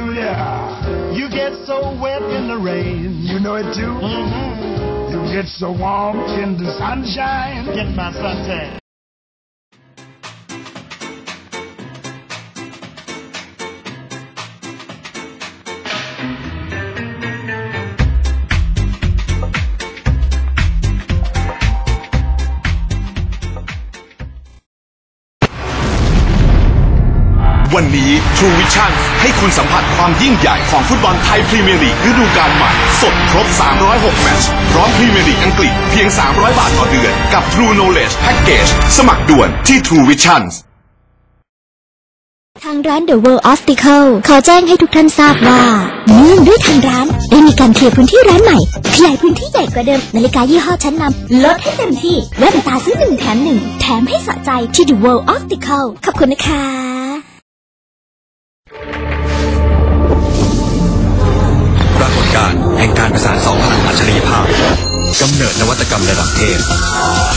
peculiar. You get so wet in the rain. You know it too? Mm-hmm. You get so warm in the sunshine. Get my suntan. วันนี้ True Vision ให้คุณสัมผัสความยิ่งใหญ่ของฟุตบอลไทยพรีเมียร์ลีกฤดูกาลใหม่ สดครบ 306 แมตช์พร้อมพรีเมียร์ลีกอังกฤษเพียง 300 บาทต่อเดือน กับ True Knowledge Package สมัครด่วนที่ True Vision ทางร้าน The World Optical ขอแจ้งให้ทุกท่านทราบว่าเนื่องด้วยทางร้าน ได้มีการเคลียร์พื้นที่ร้านใหม่ ขยายพื้นที่ใหญ่กว่าเดิม นาฬิกายี่ห้อชั้นนำลดให้เต็มที่แว่นตาซื้อหนึ่งแถมหนึ่งแถมให้สะใจที่ The World Optical ขอบคุณนะคะ อัจฉริยภาพกำเนิดนวัตกรรมระดับเทพ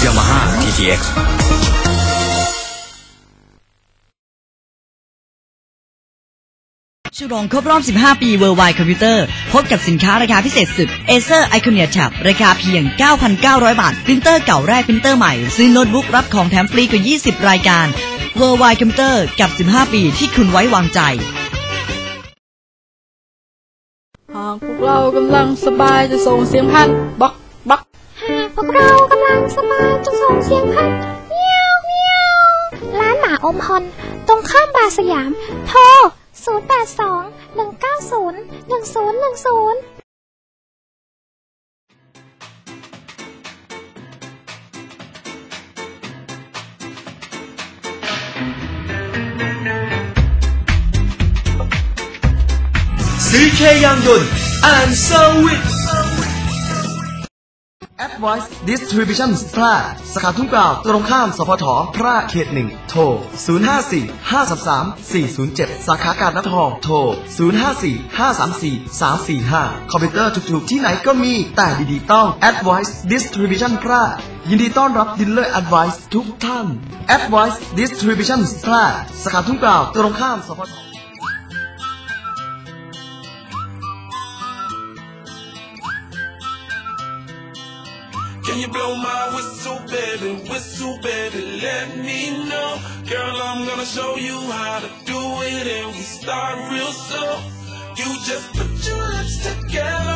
Yamaha TTX ฉลองครบรอบ 15 ปี Worldwide Computer พบกับสินค้าราคาพิเศษสุด Acer Iconia Tab ราคาเพียง 9,900 บาท ปรินเตอร์เก่าแรก ปรินเตอร์ใหม่ ซื้อโน้ตบุ๊กรับของแถมฟรีกว่า 20 รายการ Worldwide Computer กับ 15 ปีที่คุณไว้วางใจ พวกเรากำลังสบายจะส่งเสียงพันบักบักหากพวกเรากำลังสบายจะส่งเสียงพันเมียวเมียวร้านหมาอมฮอน ตรงข้ามบาร์สยาม โทร 082 190 1010 CK ยางยนต์ and s e r v i Advice Distribution พระสาขาทุ่งกล่าว ตรงข้ามสพทพระเขตหนึ่งโทร 054 533 407 สาขาการนัดทอง โทร 054 534 345 คอมพิวเตอร์ถูกๆที่ไหนก็มี แต่ดีๆต้อง Advice Distribution พระยินดีต้อนรับดิลเลอร์ Advice ทุกท่าน Advice Distribution พระสาขาทุ่งกล่าว ตรงข้ามสพท Can you blow my whistle, baby? Whistle, baby, let me know. Girl, I'm gonna show you how to do it, and we start real slow. You just put your lips together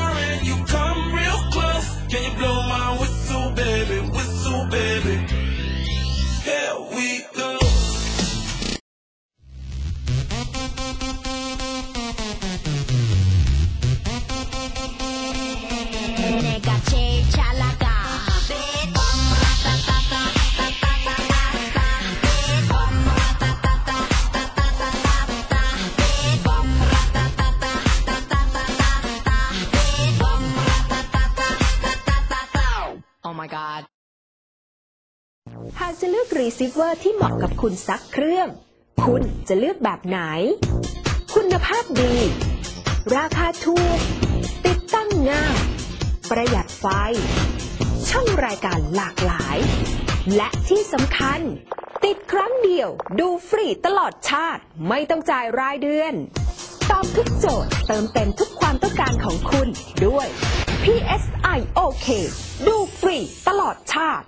ซิเวอร์ที่เหมาะกับคุณสักเครื่อง คุณจะเลือกแบบไหน คุณภาพดี ราคาถูก ติดตั้งง่าย ประหยัดไฟ ช่องรายการหลากหลาย และที่สำคัญ ติดครั้งเดียว ดูฟรีตลอดชาติ ไม่ต้องจ่ายรายเดือน ตอบทุกโจทย์เติมเต็มทุกความต้องการของคุณด้วย PSI OK ดูฟรีตลอดชาติ